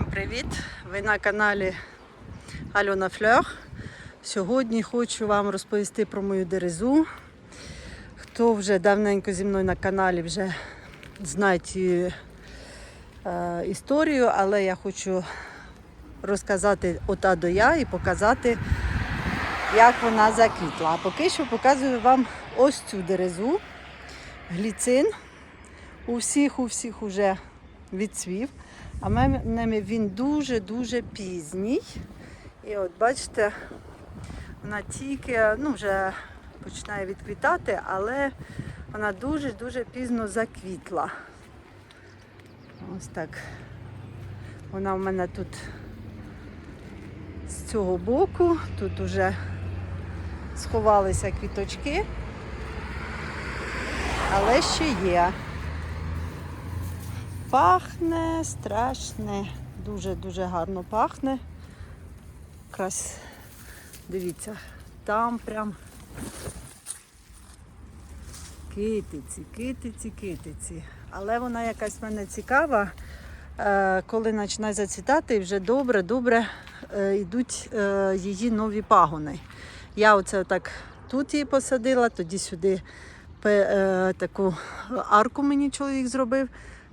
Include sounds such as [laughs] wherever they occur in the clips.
Всім привіт! Ви на каналі Альона Фльор. Сьогодні хочу вам розповісти про мою дерезу. Хто вже давненько зі мною на каналі вже знає е, історію, але я хочу розказати от А до Я і показати, як вона заквітла. А поки що показую вам ось цю дерезу. Гліцин. У всіх, у всіх уже відцвів. А мене він дуже-дуже пізній. І от бачите, вона тільки ну, вже починає відквітати, але вона дуже-дуже пізно заквітла. Ось так. Вона в мене тут з цього боку, тут вже сховалися квіточки, але ще є. Пахне страшне, дуже-дуже гарно пахне. Якраз дивіться, там прям китиці, китиці, китиці. Але вона якась в мене цікава. Е, Коли починає зацвітати, вже добре-добре е, йдуть е, її нові пагони. Я оце так тут її посадила, тоді сюди таку арку мені чоловік зробив.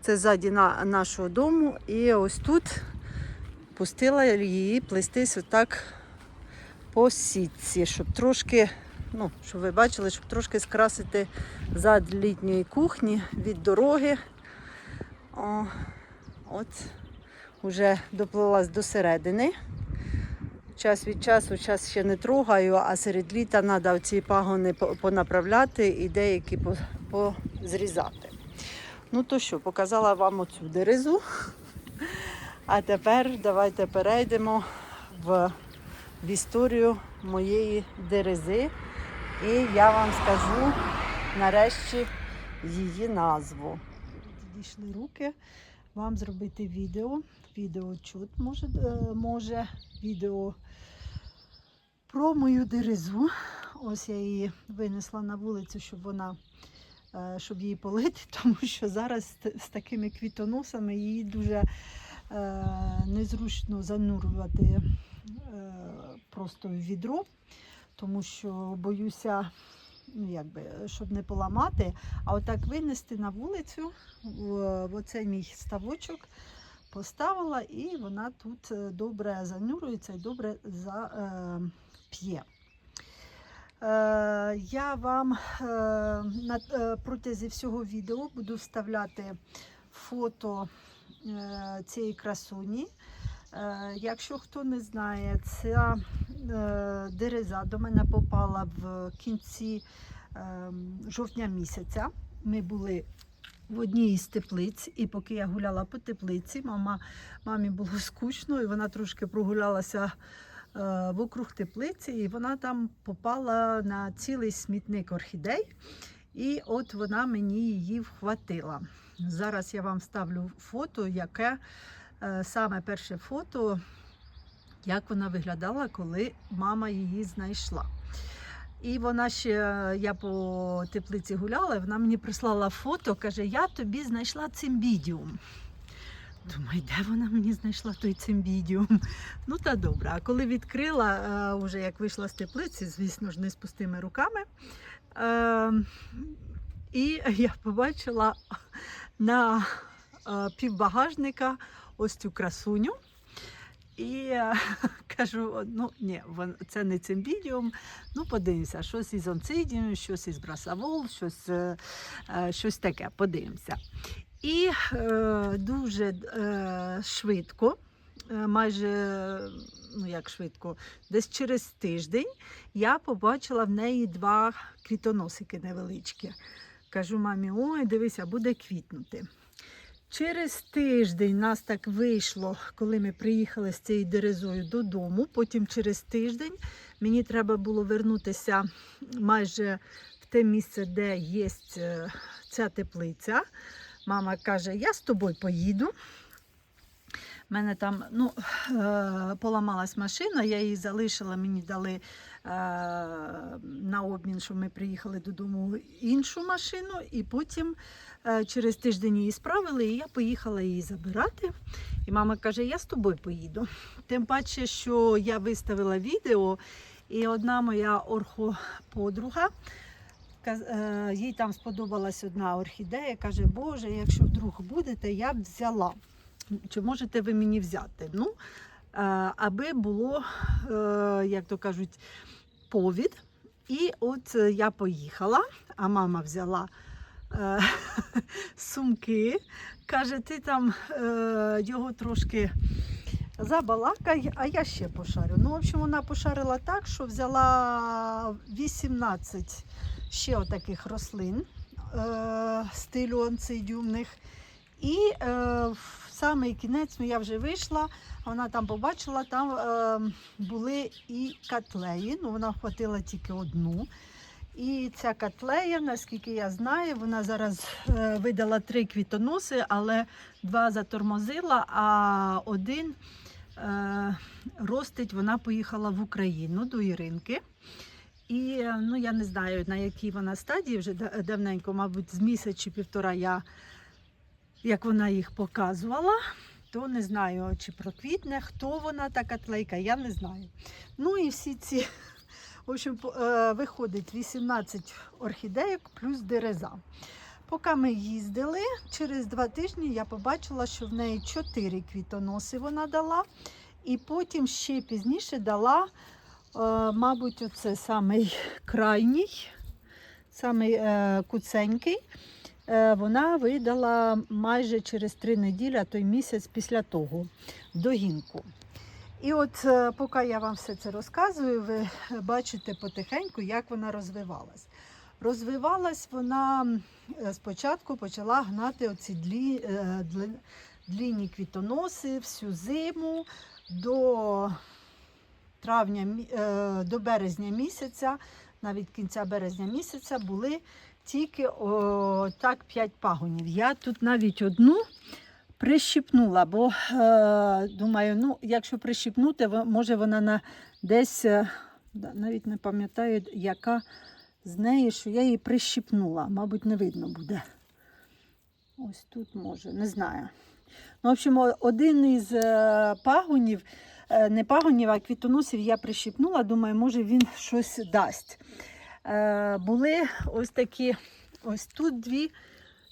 Це ззаді на нашого дому. І ось тут пустила її плестись отак по сітці, щоб трошки, ну, щоб ви бачили, щоб трошки скрасити зад літньої кухні від дороги. О, от вже доплилась до середини. Час від часу, час ще не трогаю, а серед літа треба ці пагони понаправляти і деякі позрізати. Ну то що, показала вам оцю дерезу. А тепер давайте перейдемо в, в історію моєї дерези. І я вам скажу нарешті її назву. Дійшли руки вам зробити відео. Відео чут може, е, може відео про мою дерезу. Ось я її винесла на вулицю, щоб вона щоб її полити, [laughs] тому що зараз з- такими квітоносами її дуже е, незручно занурювати е, просто в відро, тому що боюся, ну, якби, щоб не поламати, а отак винести на вулицю в, оцей мій ставочок. Поставила і вона тут е, добре занурюється і добре зап'є. Е, я вам е, на е, протязі всього відео буду вставляти фото цієї красуні. Якщо хто не знає, ця дереза до мене попала в кінці жовтня місяця. Ми були в одній із теплиць, і поки я гуляла по теплиці, мама, мамі було [laughs] скучно, і вона трошки прогулялася вокруг теплиці, і вона там попала на цілий смітник орхідей. І от вона мені її вхватила. Зараз я вам ставлю фото, яке е, саме перше фото, як вона виглядала, коли мама її знайшла. І вона ще, я по теплиці гуляла, вона мені прислала фото, каже, я тобі знайшла цимбідіум. Думаю, де вона мені знайшла той цимбідіум? Ну та добре. А коли відкрила, е, уже як вийшла з теплиці, звісно ж, не з пустими руками. Е, і я побачила на е, півбагажника ось цю красуню. І е, кажу, ну ні, це не цимбідіум. Ну, подивимося, щось із онцидіум, щось із брасавол, щось, е, е, щось таке. Подивимося. І е, дуже е, швидко, е, майже ну як швидко, десь через тиждень я побачила в неї два квітоносики невеличкі. Кажу мамі, ой, дивися, буде квітнути. Через тиждень нас так вийшло, коли ми приїхали з цією дерезою додому. Потім через тиждень мені треба було вернутися майже в те місце, де є е, ця теплиця. Мама каже, я з тобою поїду. мене там ну, е, поламалась машина, я її залишила, мені дали е, на обмін, що ми приїхали додому іншу машину, і потім е, через тиждень її справили, і я поїхала її забирати. І мама каже, я з тобою поїду. Тим паче, що я виставила відео, і одна моя орхоподруга. Е, Їй там сподобалась одна орхідея. Каже, Боже, якщо вдруг будете, я б взяла. Чи можете ви мені взяти? Ну, е, аби було, е, як то кажуть, повід. І от я поїхала, а мама взяла [laughs] сумки. Каже, ти там його трошки забалакай, а я ще пошарю. Ну, в общем, вона пошарила так, що взяла 18 ще отаких рослин е, стилю анцидіумних. І е, в самий кінець ну, я вже вийшла, вона там побачила, там е, були і котлеї. Ну, вона вхватила тільки одну. І ця котлея, наскільки я знаю, вона зараз е, видала три квітоноси, але два затормозила, а один ростить, вона поїхала в Україну до Іринки. І е, ну, я не знаю, на якій вона стадії, вже давненько, мабуть, з місяць чи півтора я, як вона їх показувала, то не знаю, чи проквітне, хто вона, та котлейка, я не знаю. Ну і всі ці, в общем, е, виходить 18 орхідейок плюс дереза. Поки ми їздили, через два тижні я побачила, що в неї 4 квітоноси вона дала. І потім ще пізніше дала, е, мабуть, оце самий крайній, самий е, куценький. Е, вона видала майже через три неділі, а то й місяць після того догінку. І от поки я вам все це розказую, ви бачите потихеньку, як вона розвивалась. Розвивалась вона е, спочатку почала гнати оці длі, е, длінні квітоноси всю зиму до травня, е, до березня місяця, навіть кінця березня місяця були тільки о, так 5 пагонів. Я тут навіть одну прищипнула, бо е, думаю, ну, якщо прищипнути, во- може вона на десь навіть не пам'ятаю, яка з неї, що я її прищипнула. Мабуть, не видно буде. Ось тут може, не знаю. Ну, в общем, один із е, пагонів, е, не пагонів, а квітоносів я прищипнула. Думаю, може він щось дасть. Е, були ось такі, ось тут дві.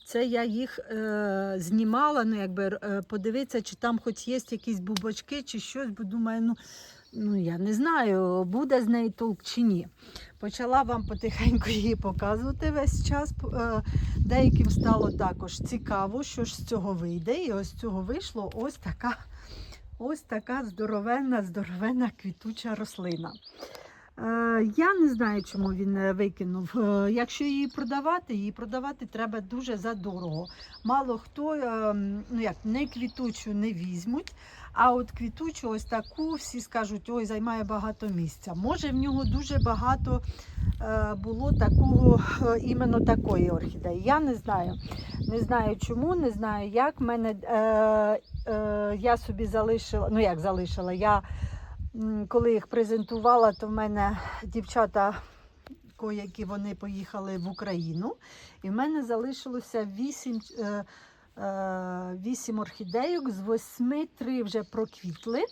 Це я їх е, знімала, ну якби подивитися, чи там хоч є якісь бубочки чи щось, бо думаю, ну, ну я не знаю, буде з неї толк чи ні. Почала вам потихеньку її показувати весь час. Е, деяким стало також цікаво, що ж з цього вийде. І ось з цього вийшло ось така, ось така здоровенна, здоровенна квітуча рослина. Е, Я не знаю, чому він е, викинув. Якщо її продавати, її продавати треба дуже задорого. Мало хто е, ну як, не квітучу не візьмуть, а от квітучу ось таку всі скажуть, ой, займає багато місця. Може, в нього дуже багато е, було такого, е, іменно такої орхідеї. Я не знаю. Не знаю чому, не знаю як. Мене, е, е, я собі залишила, ну як залишила, я Коли їх презентувала, то в мене дівчата, які вони поїхали в Україну, і в мене залишилося вісім, е, вісім орхідейок, з восьми три вже проквітли.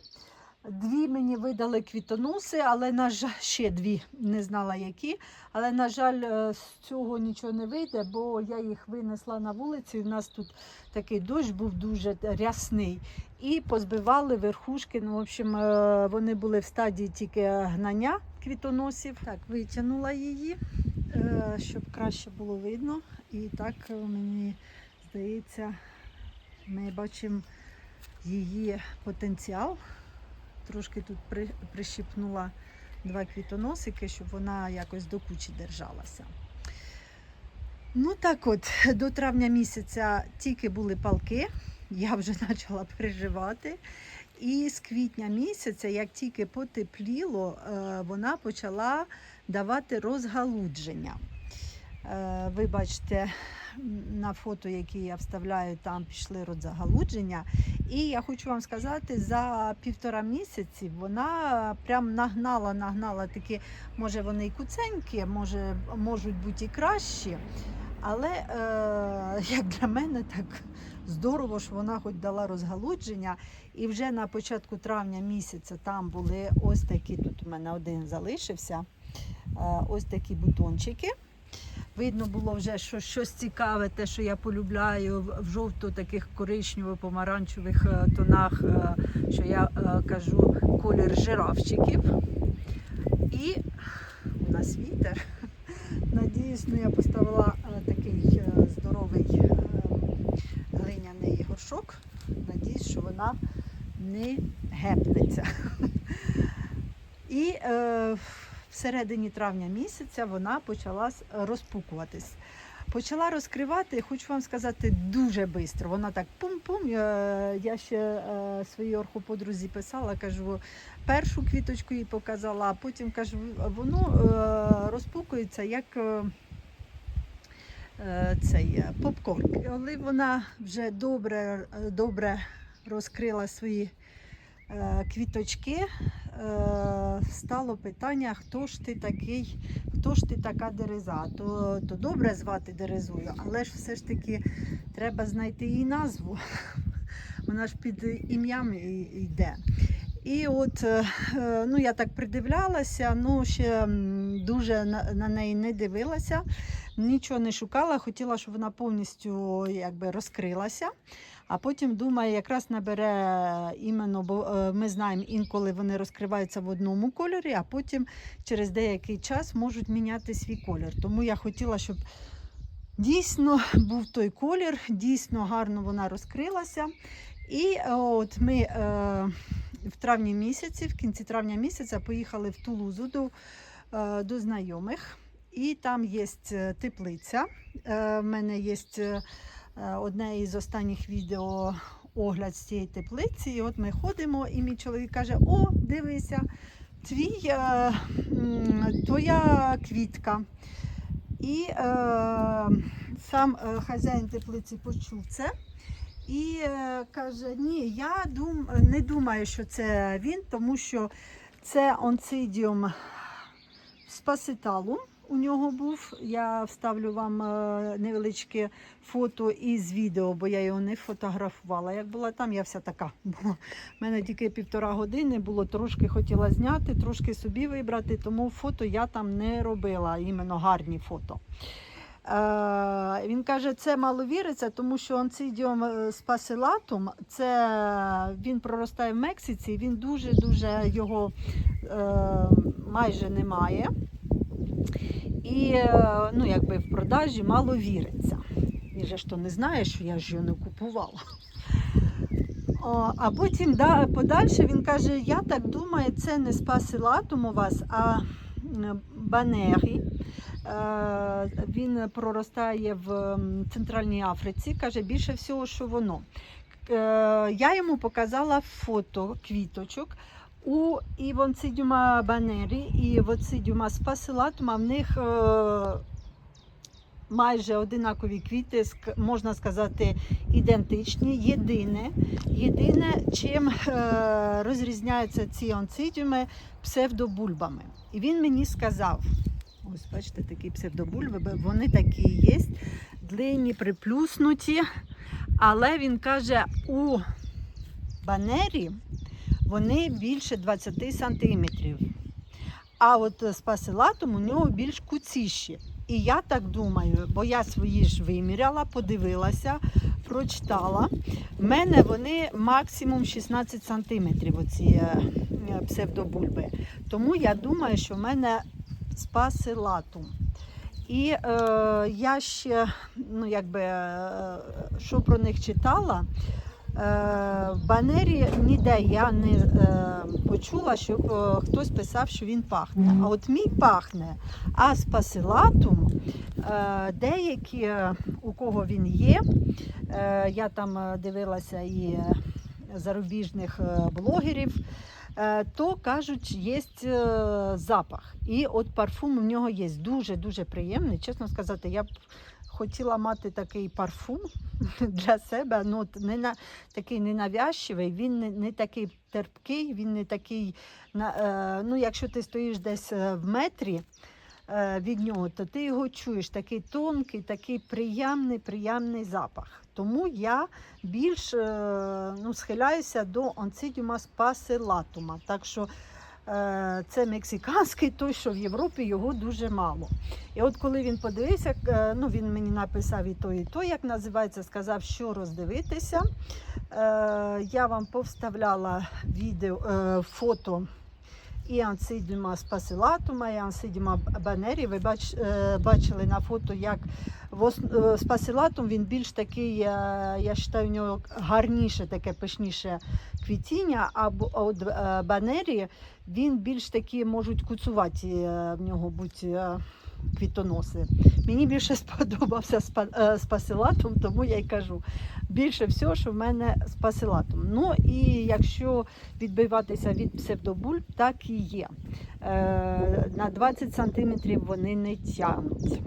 Дві мені видали квітоноси, але на жаль, ще дві не знала які. Але, на жаль, е, з цього нічого не вийде, бо я їх винесла на вулицю. І в нас тут такий дощ був дуже рясний і позбивали верхушки. Ну, в общем, е, вони були в стадії тільки гнання квітоносів. Так, витягнула її, е, щоб краще було видно. І так мені здається, ми бачимо її потенціал. Трошки тут при- прищипнула два квітоносики, щоб вона якось до кучі держалася. Ну так от, до травня місяця тільки були палки, я вже [laughs] почала переживати. І з квітня місяця, як тільки потепліло, е, вона почала давати розгалудження. Е, Ви бачите, на фото, які я вставляю, там пішли родзагалудження. І я хочу вам сказати, за півтора місяці вона прям нагнала, нагнала такі, може вони і куценькі, може можуть бути і кращі. Але е, як для мене, так здорово, що вона хоч дала розгалудження. І вже на початку травня місяця там були ось такі, тут у мене один залишився, е, ось такі бутончики. Видно було вже, що щось цікаве, те, що я полюбляю в- жовто таких коричнево-помаранчевих е, тонах, е, що я е, кажу, колір жирафчиків. І у нас вітер. [laughs] Надіюсь, ну я поставила такий здоровий глиняний горшок. Надіюсь, що вона не гепнеться. [laughs] І е, всередині травня місяця вона почала розпукуватись. Почала розкривати, хочу вам сказати, дуже швидко. Вона так пум-пум. Я, ще е, своїй орхоподрузі писала, кажу, першу квіточку їй показала, а потім кажу, воно е, розпукується як е, цей попкорн. Коли вона вже добре, добре розкрила свої квіточки, е, стало питання, хто ж ти такий, хто ж ти така дереза. То, то добре звати дерезою, але ж все ж таки треба знайти її назву. [laughs] Вона ж під ім'ям йде. І от е, е, ну, я так придивлялася, ну ще дуже на, на неї не дивилася, нічого не шукала, хотіла, щоб вона повністю якби, розкрилася. А потім думаю, якраз набере іменно, бо е, ми знаємо, інколи вони розкриваються в одному кольорі, а потім через деякий час можуть міняти свій колір. Тому я хотіла, щоб дійсно [laughs] був той колір, дійсно гарно вона розкрилася. І е, от ми е, в травні місяці, в кінці травня місяця, поїхали в Тулузу до, е, до знайомих. І там є теплиця. Е, в мене є е, одне із останніх відео огляд з цієї теплиці. І от ми ходимо, і мій чоловік каже: О, дивися, твій, е, твоя квітка. І е, сам е, хазяїн теплиці почув це. І е, каже: Ні, я дум, не думаю, що це він, тому що це онцидіум спаситалу. У нього був. Я вставлю вам е, невеличке фото із відео, бо я його не фотографувала. Як була там, я вся така. У мене тільки півтора години було, трошки хотіла зняти, трошки собі вибрати, тому фото я там не робила, іменно гарні фото. Е, він каже, це мало віриться, тому що онцидіум е, спасилатум, це він проростає в Мексиці, він дуже-дуже його е, майже немає. І е, ну, якби в продажі мало віриться. Він же ж то не знає, що я ж його не купувала. А потім да, подальше він каже: Я так думаю, це не спасилатум у вас, а банері. Е, Він проростає в Центральній Африці. Каже, більше всього, що воно. Е, Я йому показала фото квіточок. У Івонцидюма Банері і Воцидюма Спасилатума в них е, майже одинакові квіти, можна сказати, ідентичні. Єдине, єдине чим е, розрізняються ці онцидіуми псевдобульбами. І він мені сказав: ось бачите, такі псевдобульби, вони такі є, длинні, приплюснуті. Але він каже, у банері вони більше 20 сантиметрів. А от спасилатум у нього більш куціші. І я так думаю, бо я свої ж виміряла, подивилася, прочитала. В мене вони максимум 16 сантиметрів, оці е, е, псевдобульби. Тому я думаю, що в мене спасилатум. І е, я ще, ну якби, е, що про них читала, В банері ніде я не е, почула, щоб е, хтось писав, що він пахне. А от мій пахне. А спасилатум, е, деякі, е, у кого він є, е, я там е, дивилася і е, зарубіжних е, блогерів, е, то кажуть, є запах. І от парфум у нього є дуже-дуже приємний. Чесно сказати, я б хотіла мати такий парфум [laughs] для себе. Ну, не на, такий ненавязчивий, він не, не такий терпкий, він не такий. Е, ну, якщо ти стоїш десь е, в метрі е, від нього, то ти його чуєш такий тонкий, такий приємний, приємний запах. Тому я більш е, ну, схиляюся до онцидіума спасилатума. Так що це мексиканський, той, що в Європі його дуже мало. І от коли він подивився, е, ну він мені написав і то, і то, як називається, сказав, що роздивитися. Е, я вам повставляла відео, е, фото і ансидіма спасилатума, і ансидіма банері. Ви бач, е, бачили на фото, як е, спасилатум він більш такий, е, я вважаю, в нього гарніше, таке пишніше квітіння, а от банері він більш такі можуть куцуваті е, в нього бути квітоноси. Мені більше [laughs] сподобався е, спасилатум, тому я й кажу. Більше всього, що в мене спасилатум. Ну і якщо відбиватися від псевдобульб, так і є. Е, на 20 см вони не тягнуть.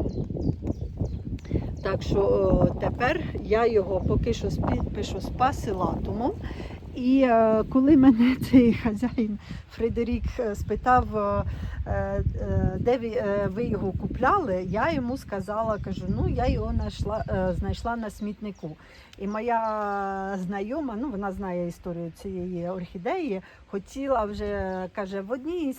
Так що о, тепер я його поки що підпишу з пасилатумом. І е, коли мене [laughs] цей хазяїн Фредерік е, спитав, е, де ви, його купляли, я йому сказала, кажу, ну я його знайшла, знайшла на смітнику. І моя знайома, ну вона знає історію цієї орхідеї, хотіла вже, каже, в одній,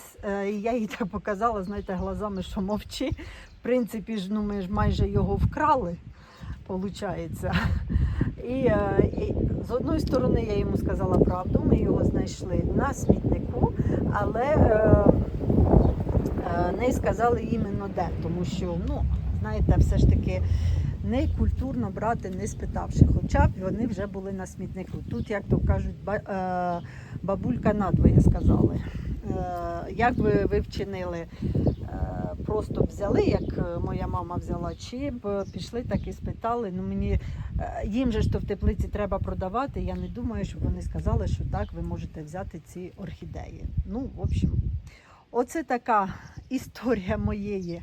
і я їй так показала, знаєте, глазами, що мовчи. В принципі ж, ну ми ж майже його вкрали, виходить. І, е, і з одної сторони я йому сказала правду, ми його знайшли на смітнику, але е, е, не сказали іменно де, тому що, ну, знаєте, все ж таки не культурно брати, не спитавши, хоча б вони вже були на смітнику. Тут, як то кажуть, е, бабулька надвоє сказали. Е, як би ви вчинили? Е, Просто взяли, як е, моя мама взяла, чи б пішли так і спитали. Ну мені їм же ж то в теплиці треба продавати. Я не думаю, щоб вони сказали, що так ви можете взяти ці орхідеї. Ну, в общем, оце така історія моєї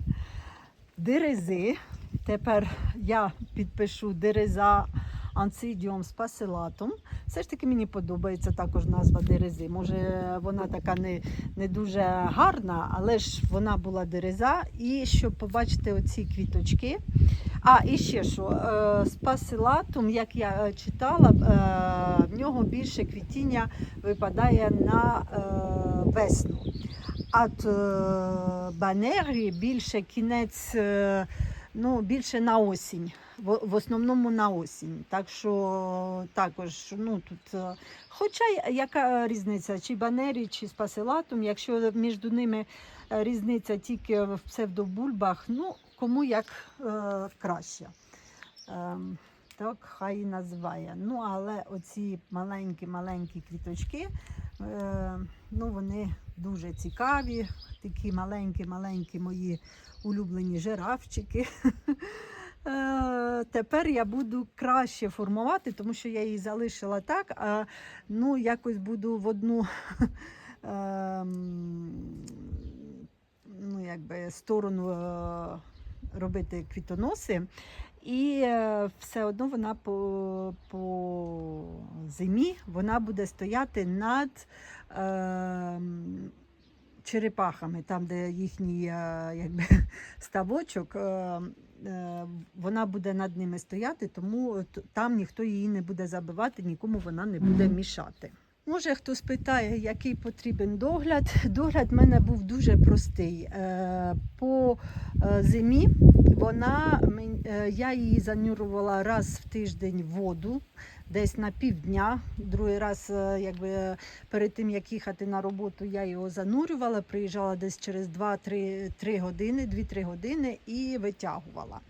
дерези. Тепер я підпишу дереза Анцидіум спасилатум. Все ж таки мені подобається також назва дерези. Може, вона така не, не дуже гарна, але ж вона була дереза. І щоб побачити оці квіточки. А, і ще що, е, спасилатум, як я е, читала, е, в нього більше квітіння випадає на е, весну. А от, е, банері більше кінець, е, ну, більше на осінь. В, основному на осінь. Так що також, ну тут. е, Хоча яка різниця, чи банері, чи спасилатум, якщо між ними е, різниця тільки в псевдобульбах, ну кому як е, краще. Ем, так хай і називає. Ну, але оці маленькі-маленькі квіточки, е, ну, вони дуже цікаві. Такі маленькі-маленькі мої улюблені жирафчики. [laughs] Е, Тепер я буду краще формувати, тому що я її залишила так, а ну, якось буду в одну [laughs] ем, ну, якби, сторону е, робити квітоноси. І е, все одно вона по, по зимі вона буде стояти над е, черепахами, там, де їхній якби, [laughs] ставочок. Е, вона буде над ними стояти, тому там ніхто її не буде забивати, нікому вона не буде мішати. Може, хтось питає, який потрібен догляд. [laughs] Догляд в мене був дуже простий. Е, По е, зимі вона, я її занюрувала раз в тиждень воду, десь на півдня. Другий раз, е, якби перед тим як їхати на роботу, я його занурювала, приїжджала десь через 2-3 години, 2-3 години і витягувала.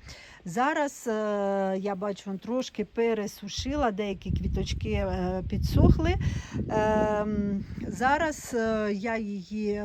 Зараз е, я бачу, трошки пересушила, деякі квіточки е, підсохли. Ем, зараз я її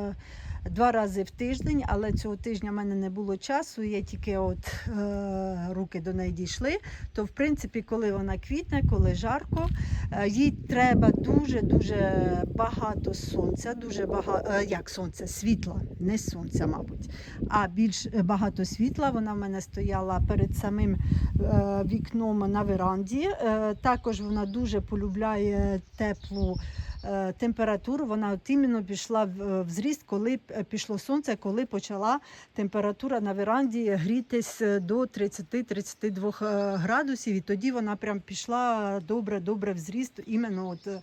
два рази в тиждень, але цього тижня в мене не було часу. Я тільки от е, руки до неї дійшли. То, в принципі, коли вона квітне, коли жарко, е, їй треба дуже дуже багато сонця, дуже багато як сонця, світла, не сонця, мабуть, а більш багато світла. Вона в мене стояла перед самим е, вікном на веранді. Е, також вона дуже полюбляє теплу е, температуру. Вона іменно пішла в, в зріст, коли пішло сонце, коли почала температура на веранді грітись е, до 30-32 е, градусів. І тоді вона прям пішла добре, добре в зріст, іменно от. е,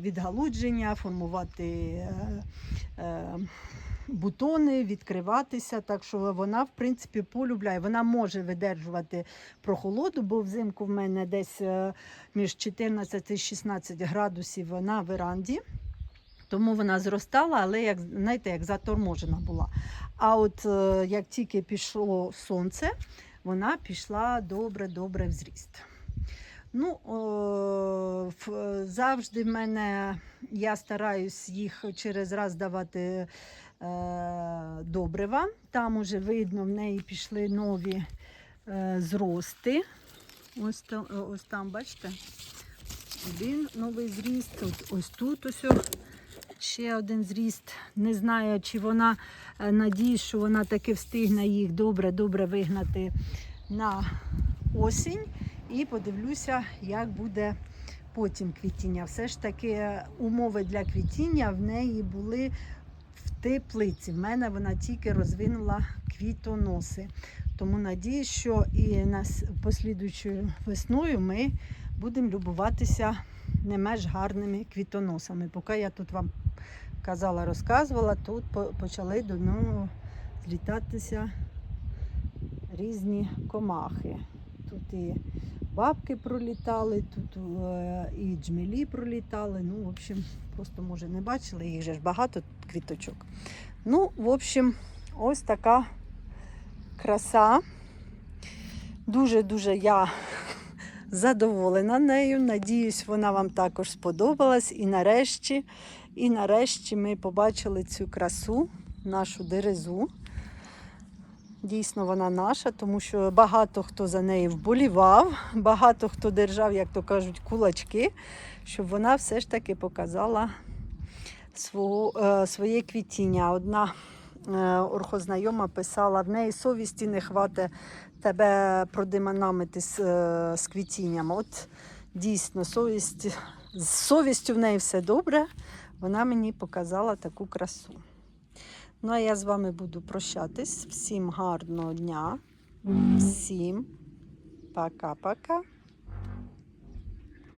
Відгалудження, формувати е, е, бутони, відкриватися. Так що вона, в принципі, полюбляє. Вона може видержувати прохолоду, бо взимку в мене десь е, між 14 і 16 градусів на веранді. Тому вона зростала, але як знаєте, як заторможена була. А от е, як тільки пішло сонце, вона пішла добре-добре в зріст. Ну, о, завжди в мене я стараюсь їх через раз давати добрива. Там уже видно, в неї пішли нові е, зрости. Ось там, ось там, бачите? Один новий зріст. От, ось тут ось ще один зріст. Не знаю, чи вона е, що вона таки встигне їх добре-добре вигнати на осінь. І подивлюся, як буде потім квітіння. Все ж таки умови для квітіння в неї були теплиці. В мене вона тільки розвинула квітоноси. Тому надіюсь, що і на с- послідуючою весною ми будемо любуватися не менш гарними квітоносами. Поки я тут вам казала, розказувала, тут почали до нього злітатися різні комахи. Тут і бабки пролітали, тут е, і джмелі пролітали. Ну, в общем, просто може не бачили, їх же ж багато квіточок. Ну, в общем, ось така краса. Дуже-дуже я задоволена нею. Надіюсь, вона вам також сподобалась. І нарешті, і нарешті ми побачили цю красу, нашу дерезу. Дійсно, вона наша, тому що багато хто за неї вболівав, багато хто держав, як то кажуть, кулачки, щоб вона все ж таки показала свого, е, своє квітіння. Одна е, орхознайома писала, в неї совісті не хватить тебе продиманамити з, е, з квітінням. От дійсно, совість, з совістю в неї все добре. Вона мені показала таку красу. Ну, а я з вами буду прощатись. Всім гарного дня. Всім пока-пока.